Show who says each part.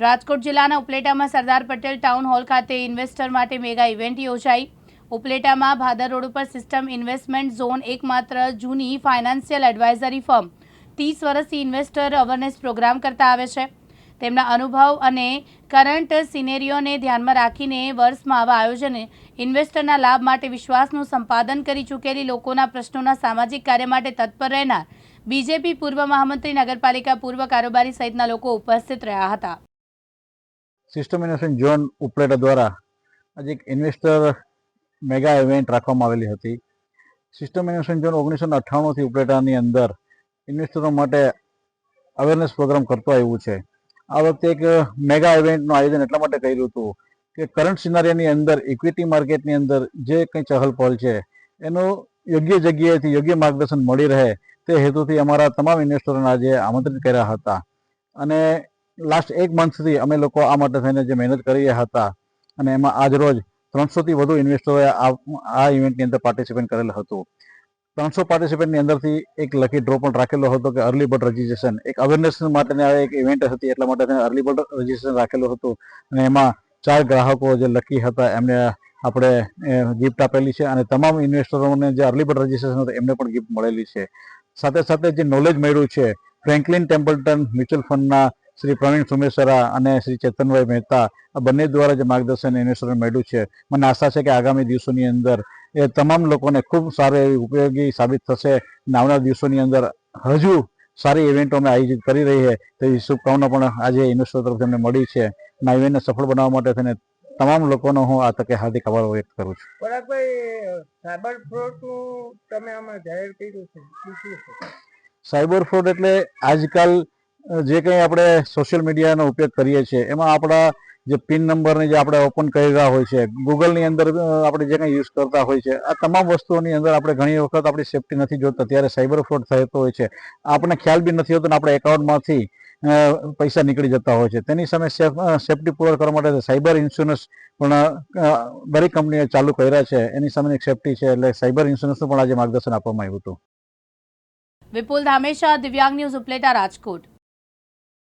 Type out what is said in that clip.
Speaker 1: રાજકોટ જિલ્લાના ઉપલેટામાં Sardar Patel town hall ખાતે ઇન્વેસ્ટર માટે મેગા ઇવેન્ટ યોજાઈ. ઉપલેટામાં ભાદર રોડ ઉપર સિસ્ટમ ઇન્વેસ્ટમેન્ટ ઝોન એકમાત્ર જૂની ફાઇનાન્શિયલ એડવાઇઝરી ફર્મ ત્રીસ વર્ષથી ઇન્વેસ્ટર અવેરનેસ પ્રોગ્રામ કરતા આવે છે. તેમના અનુભવ અને કરંટ સિનેરીઓને ધ્યાનમાં રાખીને વર્ષમાં આવા આયોજને ઇન્વેસ્ટરના લાભ માટે વિશ્વાસનું સંપાદન કરી ચૂકેલી લોકોના પ્રશ્નોના સામાજિક કાર્ય માટે તત્પર રહેનાર બીજેપી પૂર્વ મહામંત્રી નગરપાલિકા પૂર્વ કારોબારી સહિતના લોકો ઉપસ્થિત રહ્યા હતા.
Speaker 2: સિસ્ટમ ઇનોવેશન ઝોન ઉપલેટા દ્વારા આજે એક ઇન્વેસ્ટર મેગા ઇવેન્ટ રાખવામાં આવેલી હતી. સિસ્ટમ ઇનોવેશન ઝોન ઓગણીસો અઠ્ઠાણુંથી ઉપલેટાની અંદર ઇન્વેસ્ટરો માટે અવેરનેસ પ્રોગ્રામ કરતો આવ્યું છે. આ વખતે એક મેગા ઇવેન્ટનું આયોજન એટલા માટે કર્યું હતું કે કરંટ સિનારિયાની અંદર ઇક્વિટી માર્કેટની અંદર જે કંઈ ચહલપહલ છે, એનું યોગ્ય જગ્યાએથી યોગ્ય માર્ગદર્શન મળી રહે તે હેતુથી અમારા તમામ ઇન્વેસ્ટરોને આજે આમંત્રિત કર્યા હતા. અને લાસ્ટ એક મંથથી અમે લોકો આ માટે થઈને જે મહેનત કરી રહ્યા હતા અને એમાં આજરોજ ત્રણસોથી વધુ ઇન્વેસ્ટરોએ આ ઇવેન્ટની અંદર પાર્ટિસિપેટ કરેલું હતું. ત્રણસો પાર્ટિસિપેન્ટની અંદરથી એક લકી ડ્રો પણ રાખેલો હતો કે અર્લી બર્ડ રજીસ્ટ્રેશન એક અવેરનેસ માટેની એક ઇવેન્ટ હતી એટલા માટે અર્લી બર્ડ રજીસ્ટ્રેશન રાખેલું હતું. અને એમાં ચાર ગ્રાહકો જે લકી હતા એમને આપણે ગિફ્ટ આપેલી છે અને તમામ ઇન્વેસ્ટરોને જે અર્લી બર્ડ રજીસ્ટ્રેશન હતું એમને પણ ગિફ્ટ મળેલી છે. સાથે સાથે જે નોલેજ મળ્યું છે ફ્રેન્કલિન ટેમ્પલ્ટન મ્યુચ્યુઅલ ફંડના શ્રી પ્રવીણ સુમેશ્વરા અને શ્રી ચેતનભાઈ મહેતા આ બંને દ્વારા જે માર્ગદર્શન ઇન્વેસ્ટરોને મળ્યું છે મને આશા છે કે આગામી દિવસોની અંદર એ તમામ લોકોને ખૂબ સારું એવી ઉપયોગી સાબિત થશે અને આવનાર દિવસોની અંદર હજુ સારી ઇવેન્ટો અમે આયોજિત કરી રહી છે. તેવી શુભકામના પણ આજે ઇન્વેસ્ટર તરફ અમને મળી છે અને આ ઇવેન્ટને સફળ બનાવવા માટે થઈને તમામ લોકોનો હું આ તકે હાર્દિક આભાર વ્યક્ત કરું છું.
Speaker 3: પરાગભાઈ સાયબર ફ્રોડનું તમે આમાં જાહેર કર્યું છે?
Speaker 2: સાયબર ફ્રોડ એટલે આજકાલ જે કંઈ આપણે સોશિયલ મીડિયાનો ઉપયોગ કરીએ છીએ, એમાં આપણા જે પિન નંબરને જે આપણે ઓપન કરી રહ્યા હોય છે ગૂગલની અંદર આપણે જે કંઈ યુઝ કરતા હોય છે, આ તમામ વસ્તુઓની અંદર આપણે ઘણી વખત આપણી સેફટી નથી જોતા. ત્યારે સાયબર ફ્રોડ થતો હોય છે. આપણને ખ્યાલ બી નથી હોતો ને આપણા એકાઉન્ટમાંથી પૈસા નીકળી જતા હોય છે. તેની સામે સેફ સેફટી પૂર્વક કરવા માટે સાયબર ઇન્સ્યોરન્સ પણ દરેક કંપનીએ ચાલુ કર્યા છે. એની સામે એક સેફટી છે, એટલે સાયબર ઇન્સ્યોરન્સનું પણ આજે માર્ગદર્શન આપવામાં આવ્યું હતું.
Speaker 1: વિપુલ ધામેશા, દિવ્યાંગ ન્યૂઝ ઉપલેટા, રાજકોટ.